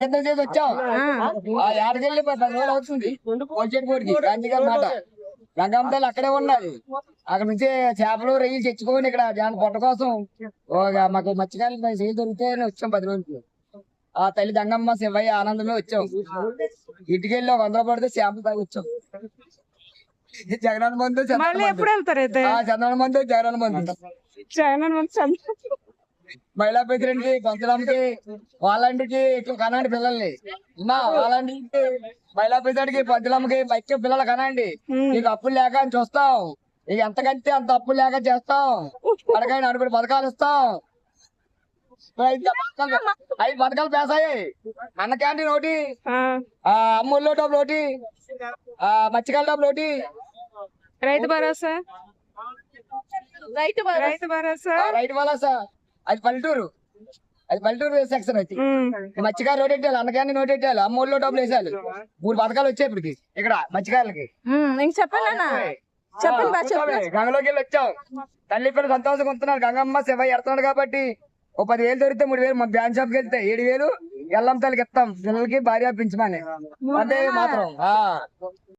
ఇద్దరు చేసి వచ్చాం ఆ. ఏడకెళ్ళి పది రోజులు అవుతుంది. వచ్చేటిపోటికి గాంధీ మాట. రంగమ్మ తల్లి అక్కడే ఉన్నది అక్కడ నుంచి చేపలు రొయ్యలు తెచ్చుకొని ఇక్కడ దాని పొట్ట కోసం మాకు మత్స్యకారులు చేయి దొరికితే వచ్చాం పది రోజులు ఆ తల్లి దంగమ్మ శివయ్య ఆనందమే వచ్చాం. ఇంటికి వెళ్ళి ఒక వందలు పడితే చేపలు తాగి వచ్చాం. జగన్ మందు మళ్ళీ ఎప్పుడు వెళ్తారు అయితే? చంద్రన మందు జగన్ మందు జగన్ మంది చంద్ర- మహిళా ప్రెసిడెంట్కి పంచడానికి వాళ్ళంటికి కనండి పిల్లల్ని. అమ్మా వాళ్ళంటికి మహిళా ప్రెసిడెంట్కి పంచలమ్మకి పిల్లలు కనండి. నీకు అప్పులు లేక అని చూస్తాం. నీకు ఎంత కంటే అంత అప్పులు లేక చేస్తాం. పడకాయ నడుపుడు పథకాలు ఇస్తాం. ఐదు పథకాలు పేసాయి. అన్న క్యాంటీన్ ఒకటి ఆ, ఆ అమ్ముల్లో డబ్బులు ఒకటి ఆ మత్స్యకాల డబ్బులు ఒకటి రైతు భరోసా? రైతు రైతు భరోసా? ఆ రైతు సార్ అది పల్లెటూరు. అది పల్లెటూరు సెక్షన్ అయితే. ఉమ్. మత్స్యకారు నోట్ పెట్టాలి అన్నకాన్ని నోట్ పెట్టాలి అమ్మోళ్ళు డబ్బులు వేసాలి మూడు పథకాలు వచ్చాయి ఇప్పటికి ఇక్కడ మత్స్యకారులకి. చెప్పండి గంగలోకి వెళ్ళి వచ్చాం. తల్లి పిల్లలు సంతోషంగా ఉంటున్నారు. గంగమ్మ శివ ఎడుతున్నాడు కాబట్టి ఓ పది వేలు దొరికితే మూడు వేలు మా బ్యాంక్ షాప్కి వెళ్తే ఏడు వేలు ఎల్లం తల్లికి ఇస్తాం. పిల్లలకి భార్య పెంచమని అంతే మాత్రం.